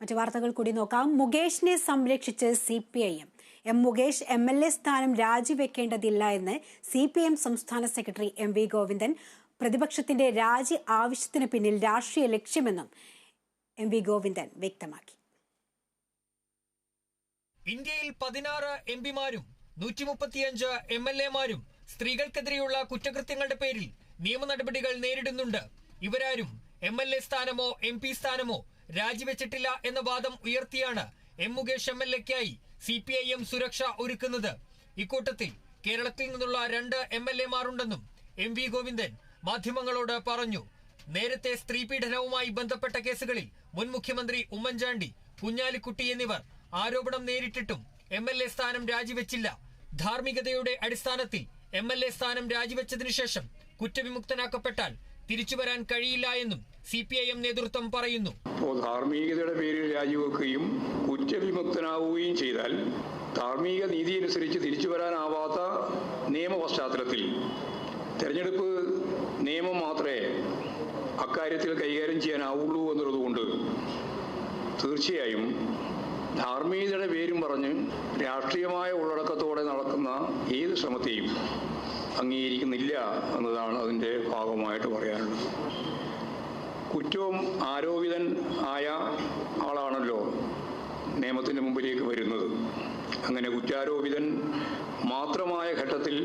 മറ്റു വാർത്തകൾ കൂടി നോക്കാം. മുകേഷിനെ സംരക്ഷിച്ച് C P I M. M Mukesh M L A സ്ഥാനം രാജിവെക്കേണ്ടതില്ല എന്ന് സി പി എം സംസ്ഥാന സെക്രട്ടറി എം വി ഗോവിന്ദൻ. പ്രതിപക്ഷത്തിന്റെ രാജി ആവശ്യത്തിന് പിന്നിൽ രാഷ്ട്രീയ ലക്ഷ്യമെന്നും എം വി ഗോവിന്ദൻ വ്യക്തമാക്കി. ഇന്ത്യയിൽ പതിനാറ് എം പിമാരും നൂറ്റി മുപ്പത്തിയഞ്ച് എം എൽ എമാരും സ്ത്രീകൾക്കെതിരെയുള്ള കുറ്റകൃത്യങ്ങളുടെ പേരിൽ നിയമ നടപടികൾ നേരിടുന്നുണ്ട്. ഇവരാരും എം എൽ എ സ്ഥാനമോ എം പി സ്ഥാനമോ രാജിവെച്ചിട്ടില്ല എന്ന വാദം ഉയർത്തിയാണ് എം മുകേഷ് എം എൽ എക്കായി സി പി ഐ എം സുരക്ഷ ഒരുക്കുന്നത്. ഇക്കൂട്ടത്തിൽ കേരളത്തിൽ നിന്നുള്ള രണ്ട് എം എൽ എമാരുണ്ടെന്നും എം വി ഗോവിന്ദൻ മാധ്യമങ്ങളോട് പറഞ്ഞു. നേരത്തെ സ്ത്രീപീഡനവുമായി ബന്ധപ്പെട്ട കേസുകളിൽ മുൻ മുഖ്യമന്ത്രി ഉമ്മൻചാണ്ടി കുഞ്ഞാലിക്കുട്ടി എന്നിവർ ആരോപണം നേരിട്ടിട്ടും എം എൽ എ സ്ഥാനം രാജിവെച്ചില്ല. ധാർമ്മികതയുടെ അടിസ്ഥാനത്തിൽ എം എൽ എ സ്ഥാനം രാജിവെച്ചതിനു ശേഷം കുറ്റവിമുക്തനാക്കപ്പെട്ടാൽ തിരിച്ചുവരാൻ കഴിയില്ല എന്നും സി പി ഐ എം നേതൃത്വം പറയുന്നു. ധാർമ്മികതയുടെ പേരിൽ രാജിവെക്കുകയും കുറ്റവിമുക്തനാവുകയും ചെയ്താൽ ധാർമ്മിക നീതി അനുസരിച്ച് തിരിച്ചു വരാനാവാത്ത നിയമ പശ്ചാത്തലത്തിൽ തെരഞ്ഞെടുപ്പ് നിയമം മാത്രമേ അക്കാര്യത്തിൽ കൈകാര്യം ചെയ്യാനാവുള്ളൂ എന്നുള്ളതുകൊണ്ട് തീർച്ചയായും ധാർമ്മികതയുടെ പേരും പറഞ്ഞ് രാഷ്ട്രീയമായ ഉള്ളടക്കത്തോടെ നടക്കുന്ന ഏത് ശ്രമത്തെയും അംഗീകരിക്കുന്നില്ല എന്നതാണ് അതിന്റെ ഭാഗമായിട്ട് പറയാനുള്ളത്. കുറ്റവും ആരോപിതൻ ആയ ആളാണല്ലോ നിയമത്തിന്റെ മുമ്പിലേക്ക് വരുന്നത്. അങ്ങനെ കുറ്റാരോപിതൻ മാത്രമായ ഘട്ടത്തിൽ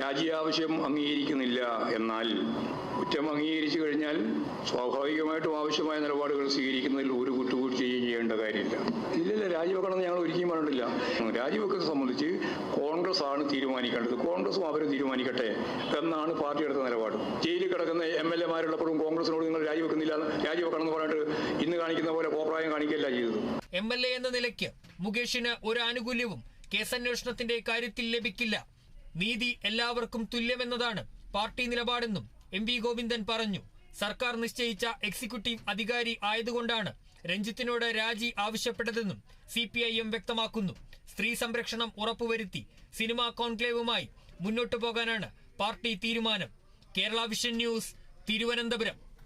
രാജി ആവശ്യം അംഗീകരിക്കുന്നില്ല എന്നാൽ കുറ്റം അംഗീകരിച്ചു കഴിഞ്ഞാൽ സ്വാഭാവികമായിട്ടും ആവശ്യമായ നിലപാടുകൾ സ്വീകരിക്കുന്നതിൽ ഒരു കുറ്റകുറ്റയും ചെയ്യേണ്ട കാര്യമില്ല. ഇല്ലല്ല രാജിവെക്കണമെന്ന് ഞങ്ങൾ ഒരിക്കലും പറഞ്ഞിട്ടില്ല. രാജിവെക്കുന്നത് സംബന്ധിച്ച് കോൺഗ്രസ് ആണ് തീരുമാനിക്കേണ്ടത്. കോൺഗ്രസും അവർ തീരുമാനിക്കട്ടെ എന്നാണ് പാർട്ടി എടുത്ത നിലപാട്. ജയിലിൽ കിടക്കുന്ന എം എൽ എമാരുള്ളപ്പോഴും കോൺഗ്രസിനോട് നിങ്ങൾ രാജിവെക്കുന്നില്ല രാജിവെക്കണം എന്ന് പറഞ്ഞിട്ട് ഇന്ന് കാണിക്കുന്ന പോലെ കോപ്രായം കാണിക്കല്ല ചെയ്തത്. എം എൽ എ എന്ന നിലയ്ക്ക് മുകേഷിന് ഒരു ആനുകൂല്യവും കേസന്വേഷണത്തിന്റെ കാര്യത്തിൽ ലഭിക്കില്ല. നീതി എല്ലാവർക്കും തുല്യമെന്നതാണ് പാർട്ടി നിലപാടെന്നും എം വി ഗോവിന്ദൻ പറഞ്ഞു. സർക്കാർ നിശ്ചയിച്ച എക്സിക്യൂട്ടീവ് അധികാരി ആയതുകൊണ്ടാണ് രഞ്ജിത്തിനോട് രാജി ആവശ്യപ്പെട്ടതെന്നും സി വ്യക്തമാക്കുന്നു. സ്ത്രീ സംരക്ഷണം ഉറപ്പുവരുത്തി സിനിമാ കോൺക്ലേവുമായി മുന്നോട്ടു പോകാനാണ് പാർട്ടി തീരുമാനം. Kerala vision news Thiruvananthapuram.